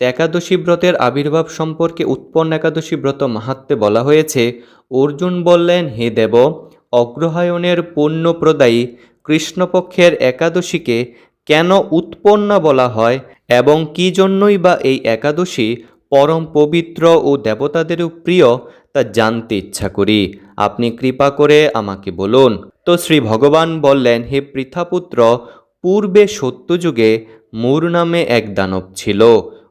একাদশী ব্রতের আবির্ভাব সম্পর্কে উৎপন্ন একাদশী ব্রত মাহাত্মে বলা হয়েছে, অর্জুন বললেন, হে দেব, অগ্রহায়ণের পুণ্য প্রদায়ী কৃষ্ণপক্ষের একাদশীকে কেন উৎপন্না বলা হয় এবং কি জন্যই বা এই একাদশী পরম পবিত্র ও দেবতাদেরও প্রিয় তা জানতে ইচ্ছা করি। আপনি কৃপা করে আমাকে বলুন। তো শ্রী ভগবান বললেন, হে পৃথাপুত্র, পূর্বে সত্যযুগে মূর নামে এক দানব ছিল।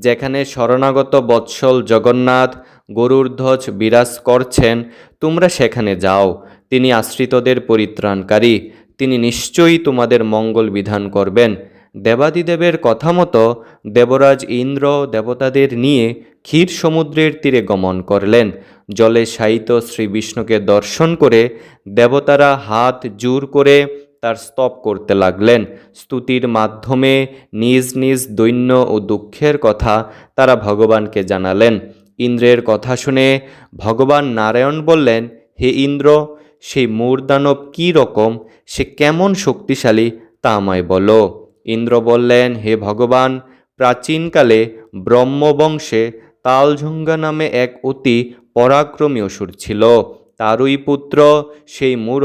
যেখানে শরণাগত বৎসল জগন্নাথ গরুর ধ্বজ বিরাজ করছেন, তোমরা সেখানে যাও। তিনি আশ্রিতদের পরিত্রাণকারী। তিনি নিশ্চয়ই তোমাদের মঙ্গল বিধান করবেন। দেবাদিদেবের কথা মতো দেবরাজ ইন্দ্র দেবতাদের নিয়ে ক্ষীর সমুদ্রের তীরে গমন করলেন। জলে শায়িত শ্রী বিষ্ণুকে দর্শন করে দেবতারা হাত জোর করে তার স্তব করতে লাগলেন। স্তুতির মাধ্যমে নিজ নিজ দৈন্য ও দুঃখের কথা তারা ভগবানকে জানালেন। ইন্দ্রের কথা শুনে ভগবান নারায়ণ বললেন, হে ইন্দ্র, সেই মূর্দানব কী রকম? সে কেমন শক্তিশালী? তা আমায় বলো। ইন্দ্র বললেন, হে ভগবান, প্রাচীনকালে ব্রহ্মবংশে তালঝঙ্গা নামে এক অতি পরাক্রমী অসুর ছিল। তারই পুত্র সেই মূর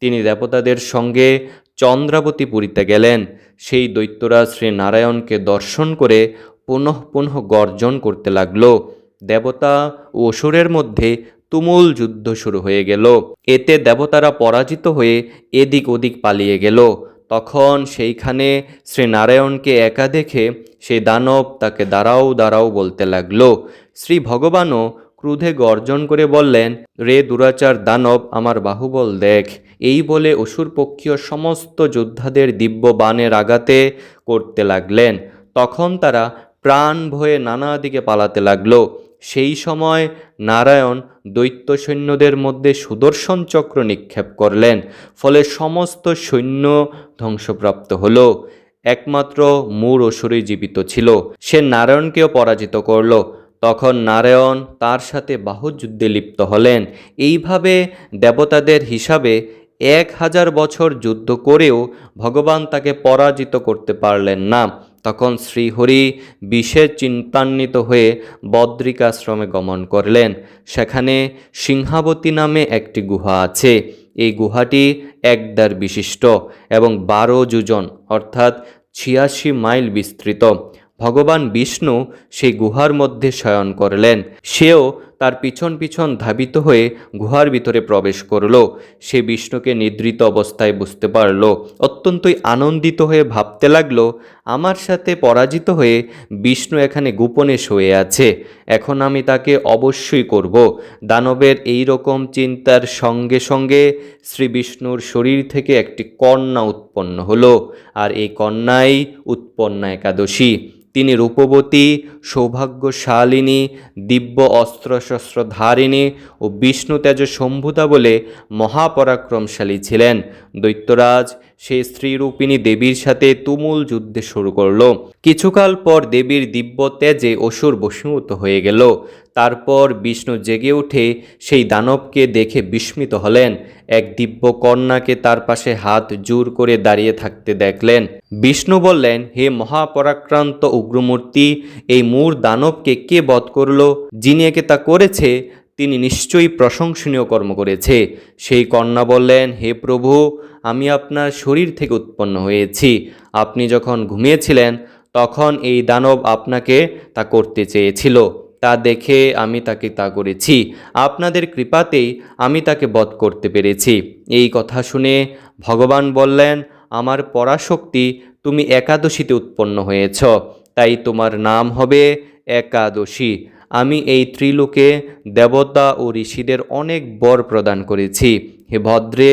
তিনি দেবতাদের সঙ্গে চন্দ্রাবতী পুরীতে গেলেন। সেই দৈত্যরা শ্রী নারায়ণকে দর্শন করে পুনঃ পুনঃ গর্জন করতে লাগল। দেবতা ও অসুরের মধ্যে তুমুল যুদ্ধ শুরু হয়ে গেল। এতে দেবতারা পরাজিত হয়ে এদিক ওদিক পালিয়ে গেল। তখন সেইখানে শ্রী নারায়ণকে একা দেখে সেই দানব তাকে দাঁড়াও দাঁড়াও বলতে লাগল, শ্রী ভগবানও ক্রুধে গর্জন করে বললেন, রে দুরাচার দানব, আমার বাহুবল দেখ। এই বলে অসুর পক্ষীয় সমস্ত যোদ্ধাদের দিব্য বাণের আঘাতে করতে লাগলেন। তখন তারা প্রাণ ভয়ে নানা দিকে পালাতে লাগল। সেই সময় নারায়ণ দৈত্য সৈন্যদের মধ্যে সুদর্শন চক্র নিক্ষেপ করলেন। ফলে সমস্ত সৈন্য ধ্বংসপ্রাপ্ত হলো। একমাত্র মূর অসুরই জীবিত ছিল। সে নারায়ণকেও পরাজিত করল। তখন নারায়ণ তার সাথে বাহুযুদ্ধে লিপ্ত হলেন। এইভাবে দেবতাদের হিসাবে এক হাজার বছর যুদ্ধ করেও ভগবান তাকে পরাজিত করতে পারলেন না। তখন শ্রীহরি বিষের চিন্তান্বিত হয়ে বদ্রিকাশ্রমে গমন করলেন। সেখানে সিংহাবতী নামে একটি গুহা আছে। এই গুহাটি একদার বিশিষ্ট এবং বারো যোজন, অর্থাৎ ছিয়াশি মাইল বিস্তৃত। ভগবান বিষ্ণু সেই গুহার মধ্যে শয়ন করলেন। সেও তার পিছন পিছন ধাবিত হয়ে গুহার ভিতরে প্রবেশ করল। সে বিষ্ণুকে নিদ্রিত অবস্থায় বুঝতে পারল। অত্যন্তই আনন্দিত হয়ে ভাবতে লাগল, আমার সাথে পরাজিত হয়ে বিষ্ণু এখানে গোপনে শুয়ে আছে। এখন আমি তাকে অবশ্যই করব। দানবের এই রকম চিন্তার সঙ্গে সঙ্গে শ্রী বিষ্ণুর শরীর থেকে একটি কন্যা উৎপন্ন হলো। আর এই কন্যাই উৎপন্না একাদশী। তিনি রূপবতী সৌভাগ্যশালিনী দিব্য অস্ত্রশস্ত্র ধারিণী ও বিষ্ণু তেজ সম্ভুতা বলে মহাপরাক্রমশালী ছিলেন। দৈত্যরাজ সেই স্ত্রীরূপিণী দেবীর সাথে তুমুল যুদ্ধে শুরু করল। কিছুকাল পর দেবীর দিব্য তেজে অসুর বশীভূত হয়ে গেল। তারপর বিষ্ণু জেগে উঠে সেই দানবকে দেখে বিস্মিত হলেন। এক দিব্য কন্যাকে তার পাশে হাত জোর করে দাঁড়িয়ে থাকতে দেখলেন। বিষ্ণু বললেন, হে মহাপরাক্রান্ত উগ্রমূর্তি, এই মূর দানবকে কে বধ করল? যিনি একে তা করেছে, তিনি নিশ্চয়ই প্রশংসনীয় কর্ম করেছে। সেই কন্যা বললেন, হে প্রভু আমি আপনার শরীর থেকে উৎপন্ন হয়েছি। আপনি যখন ঘুমিয়েছিলেন, তখন এই দানব আপনাকে তা করতে চেয়েছিল। তা দেখে আমি তাকে তা করেছি। আপনাদের কৃপাতেই আমি তাকে বধ করতে পেরেছি। এই কথা শুনে ভগবান বললেন, আমার পরাশক্তি, তুমি একাদশীতে উৎপন্ন হয়েছ। তাই তোমার নাম হবে একাদশী। আমি এই ত্রিলোকে দেবতা ও ঋষিদের অনেক বর প্রদান করেছি। হে ভদ্রে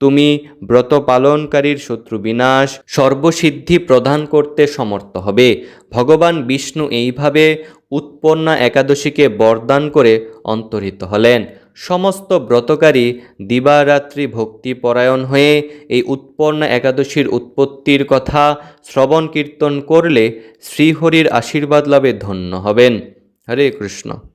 তুমি ব্রত পালনকারীর শত্রু বিনাশ সর্বসিদ্ধি প্রদান করতে সমর্থ হবে। ভগবান বিষ্ণু এইভাবে উৎপন্না একাদশীকে বরদান করে অন্তর্হিত হলেন। সমস্ত ব্রতকারী দিবারাত্রি ভক্তিপরায়ণ হয়ে এই উৎপন্না একাদশীর উৎপত্তির কথা শ্রবণ কীর্তন করলে শ্রীহরির আশীর্বাদ লাভে ধন্য হবেন। হরে কৃষ্ণ।